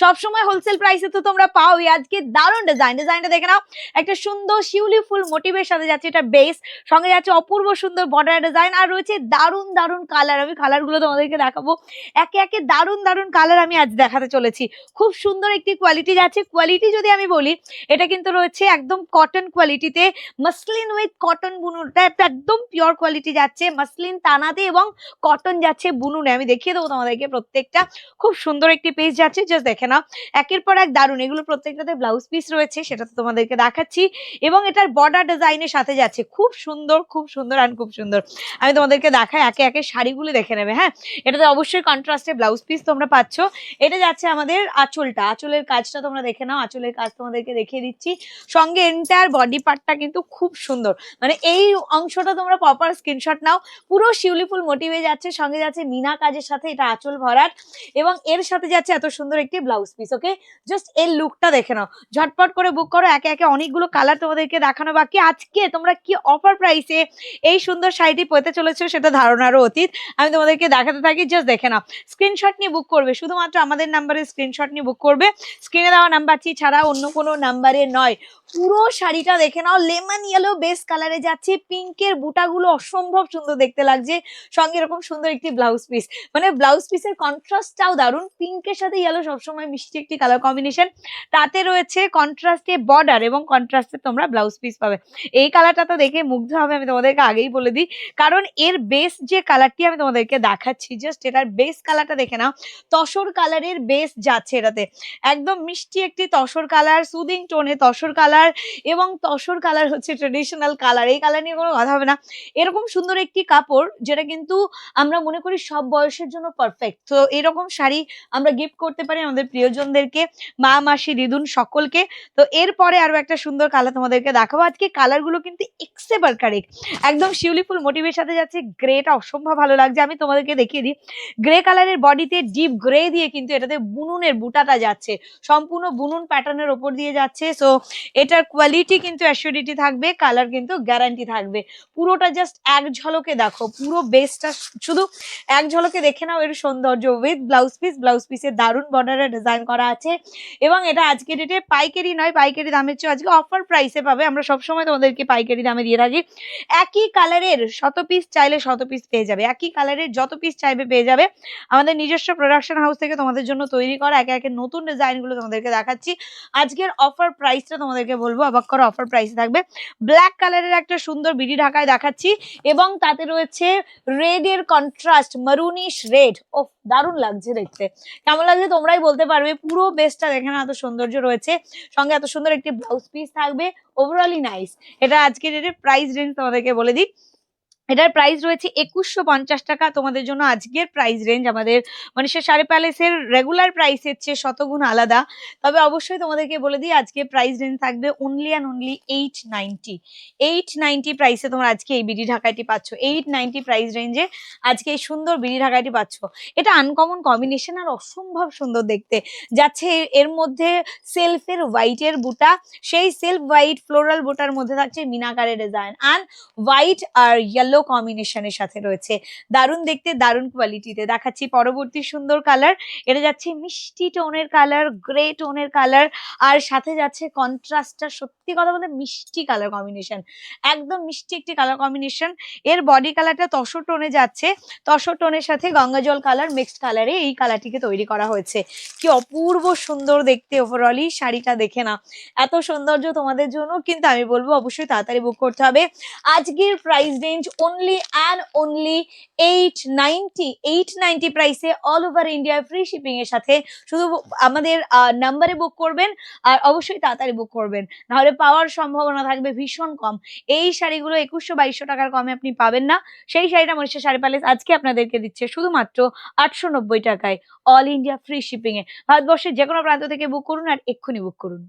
সবসময় হোলসেল প্রাইসে তো তোমরা পাওই। আজকে দারুণ ডিজাইন ডিজাইনটা দেখে নাও। একটা সুন্দর শিউলি ফুল মোটিভের সাথে যাচ্ছে এটা বেস সঙ্গে যাচ্ছে অপূর্ব সুন্দর বর্ডার ডিজাইন আর রয়েছে দারুণ দারুণ কালার আমি কালারগুলো তোমাদেরকে দেখাবো। একে একে দারুণ দারুণ কালার আমি আজ দেখাতে চলেছি। খুব সুন্দর একটি কোয়ালিটি যাচ্ছে। কোয়ালিটি যদি আমি বলি, এটা কিন্তু রয়েছে একদম কটন কোয়ালিটিতে মাসলিন উইথ কটন বুনুনটা একদম পিওর কোয়ালিটি যাচ্ছে। মাসলিন তানাতে এবং কটন যাচ্ছে বুনুনে। আমি দেখিয়ে দেবো তোমাদেরকে প্রত্যেকটা। খুব সুন্দর একটি পেজ যাচ্ছে। জাস্ট দেখে নাও একের পর এক দারুণ। এগুলো প্রত্যেকটাতে ব্লাউজ পিস রয়েছে, সেটা তো তোমাদেরকে দেখাচ্ছি। এবং এটার বর্ডার ডিজাইনের সাথে যাচ্ছে। খুব সুন্দর খুব সুন্দর আর খুব সুন্দর। আমি তোমাদেরকে দেখাই, একে একে শাড়িগুলো দেখে নেবে হ্যাঁ? এটাতে অবশ্যই কন্ট্রাস্টে ব্লাউজ পিস তোমরা পাচ্ছ। এটা যাচ্ছে আমাদের আঁচলটা। আঁচলের কাজটা তোমরা দেখে নাও। আঁচলের কাজ তোমাদেরকে দেখিয়ে দিচ্ছি। সঙ্গে এন্টায়ার বডি পার্টটা কিন্তু খুব সুন্দর। মানে এই অংশটা তোমরা প্রপার স্ক্রিনশট নাও। পুরো শিউলি ফুল মোটিভে যাচ্ছে। সঙ্গে যাচ্ছে মিনা কাজের সাথে এটা আঁচল ভরাট। এবং এর সাথে যাচ্ছে এত সুন্দর একটি ব্লাউজ পিস ওকে জাস্ট এর লুকটা দেখে নাও। ঝটপট করে বুক করো, একে একে অনেকগুলো কালার তোমাদেরকে দেখানো বাকি। আজকে তোমরা কি অফার প্রাইসে এই সুন্দর শাড়িটি পেতে চলেছো সেটা ধারণারও অতীত। আমি তোমাদেরকে দেখাতে থাকি জাস্ট দেখে নাও। স্ক্রিনশট নিয়ে বুক করবে, শুধুমাত্র আমাদের নাম্বারে স্ক্রিনশট নিয়ে বুক করবে। স্ক্রিনে দেওয়া নাম্বারটি ছাড়া অন্য কোনো নাম্বারে নয়। পুরো শাড়িটা দেখে নাও। লেমন ইয়েলো বেস কালারে যাচ্ছে। পিঙ্কের বুটাগুলো অসম্ভব সুন্দর দেখতে লাগছে। সঙ্গে এরকম সুন্দর একটি ব্লাউজ পিস মানে ব্লাউজ পিসের কন্ট্রাস্টটাও দারুণ। পিঙ্কের সাথে ইয়েলো সবসময় মিষ্টি একটি কালার কম্বিনেশন তাতে রয়েছে কন্ট্রাস্টে বর্ডার এবং কন্ট্রাস্টে তোমরা ব্লাউজ পিস পাবে। এই কালারটা তো দেখে মুগ্ধ হবে, আমি তোমাদেরকে আগেই বলে দিই। কারণ এর বেস যে কালারটি আমি তোমাদেরকে দেখাচ্ছি জাস্ট এটার বেস কালারটা দেখে নাও। তসর কালারের বেস যাচ্ছে এটাতে। একদম মিষ্টি একটি তসর কালার সুদিং টোনে তসর কালার এবং তসর কালার হচ্ছে ট্রেডিশনাল কালার এই কালার নিয়ে কোনো কথা হবে না। এরকম সুন্দর একটি কাপড়, যেটা কিন্তু আমরা মনে করি সব বয়সের জন্য পারফেক্ট তো এরকম শাড়ি আমরা গিফট করতে পারি আমাদের প্রিয়জনদেরকে, মা, মাসি, দিদুন সকলকে। তো এরপরে আরও একটা সুন্দর কালার তোমাদেরকে দেখাবো। আজকে কালারগুলো কিন্তু এক্সেবার কারেক্ট একদম শিউলি ফুল মোটিভের সাথে যাচ্ছে গ্রেটা অসম্ভব ভালো লাগছে। আমি তোমাদেরকে দেখিয়ে দিই। গ্রে কালারের বডিতে ডিপ গ্রে দিয়ে কিন্তু এটাতে বুনুনের বুটাটা যাচ্ছে। সম্পূর্ণ বুনুন প্যাটার্নের ওপর দিয়ে যাচ্ছে। সো এটার কোয়ালিটি কিন্তু অ্যাসিডিটি থাকবে কালার কিন্তু গ্যারান্টি থাকবে। পুরোটা জাস্ট এক ঝলকে দেখো, পুরো বেসটা শুধু এক ঝলকে দেখে নাও এর সৌন্দর্য। উইথ ব্লাউজ পিস ব্লাউজ পিসের দারুণ বর্ডারে ডিজাইন করা আছে। এবং এটা আজকে ডেটে পাইকারি নয়, পাইকারি দামের চেয়ে আজকে অফার প্রাইসে পাবে। আমরা সবসময় তোমাদেরকে পাইকারি দামে দিয়ে থাকি। একই কালারের শত পিস চাইলে শত পিস পেয়ে যাবে। একই কালারের যত পিস চাইবে পেয়ে যাবে। আমাদের নিজস্ব প্রোডাকশন হাউস থেকে তোমাদের জন্য তৈরি করা একে একে নতুন ডিজাইনগুলো তোমাদেরকে দেখাচ্ছি। আজকের অফার প্রাইসটা তোমাদেরকে বলব, অবাক করা অফার প্রাইসে থাকবে। ব্ল্যাক কালারের একটা সুন্দর বিডি ঢাকায় দেখাচ্ছি এবং তাতে রয়েছে রেড এর কন্ট্রাস্ট মারুনিশ রেড ও দারুণ লাগছে দেখতে। কেমন লাগছে তোমরাই বলতে পারবে। পুরো বেসটা দেখে না এত সৌন্দর্য রয়েছে। সঙ্গে এত সুন্দর একটি ব্লাউজ পিস থাকবে। ওভারঅলই নাইস এটা আজকে ডেটের প্রাইস রেঞ্জ তোমাদেরকে বলে দিই। এটার প্রাইস রয়েছে একুশশো পঞ্চাশ টাকা। তোমাদের জন্য আজকের প্রাইস রেঞ্জ আমাদের মনীষা শাড়ি প্যালেসের রেগুলার প্রাইসের চেয়ে শতগুণ আলাদা। তবে অবশ্যই তোমাদেরকে বলে দিই, আজকে প্রাইস রেঞ্জ থাকবে only and only eight ninety eight ninety প্রাইসে তোমরা আজকে এই বিডি ঢাকাইটি পাচ্ছ। এইট নাইনটি প্রাইস রেঞ্জে আজকে এই সুন্দর বিডি ঢাকাইটি পাচ্ছ। এটা আনকমন কম্বিনেশন আর অসম্ভব সুন্দর দেখতে। যাচ্ছে এর- এর মধ্যে সেলফের হোয়াইটের বুটা। সেই সেলফ হোয়াইট ফ্লোরাল বুটার মধ্যে থাকছে মিনাকারের ডিজাইন অ্যান্ড হোয়াইট আর ইয়েলো কম্বিনেশনের সাথে রয়েছে। দারুণ দেখতে, দারুণ কোয়ালিটিতে দেখাচ্ছি পরবর্তী সুন্দর কালার এটা যাচ্ছে মিষ্টি টোনের কালার গ্রে টোনের কালার আর সাথে যাচ্ছে কন্ট্রাস্টটা সত্যি কথা বলতে মিষ্টি কালার কম্বিনেশন একদম মিষ্টি একটি কালার কম্বিনেশন এর বডি কালারটা তসর টোনে যাচ্ছে। তসর টোনের সাথে গঙ্গা জল কালার মিক্সড কালারে এই কালারটিকে তৈরি করা হয়েছে। কি অপূর্ব সুন্দর দেখতে ওভারঅলই শাড়িটা দেখে না এত সৌন্দর্য তোমাদের জন্য, কিন্তু আমি বলব অবশ্যই তাড়াতাড়ি বুক করতে হবে। আজকের price range only eight ninety eight ninety প্রাইসে all over India free shipping এর সাথে শুধু আমাদের নাম্বারে বুক করবেন আর অবশ্যই তাড়াতাড়ি বুক করবেন। নাহলে পাওয়ার সম্ভাবনা থাকবে ভীষণ কম। এই শাড়িগুলো একুশশো বাইশশো টাকার কমে আপনি পাবেন না। সেই শাড়িটা মনীষা শাড়ি প্যালেস আজকে আপনাদেরকে দিচ্ছে শুধুমাত্র আটশো নব্বই টাকায়। অল ইন্ডিয়া ফ্রি শিপিং এ। ভারতবর্ষের যে কোনো প্রান্ত থেকে বুক করুন আর এক্ষুনি বুক করুন।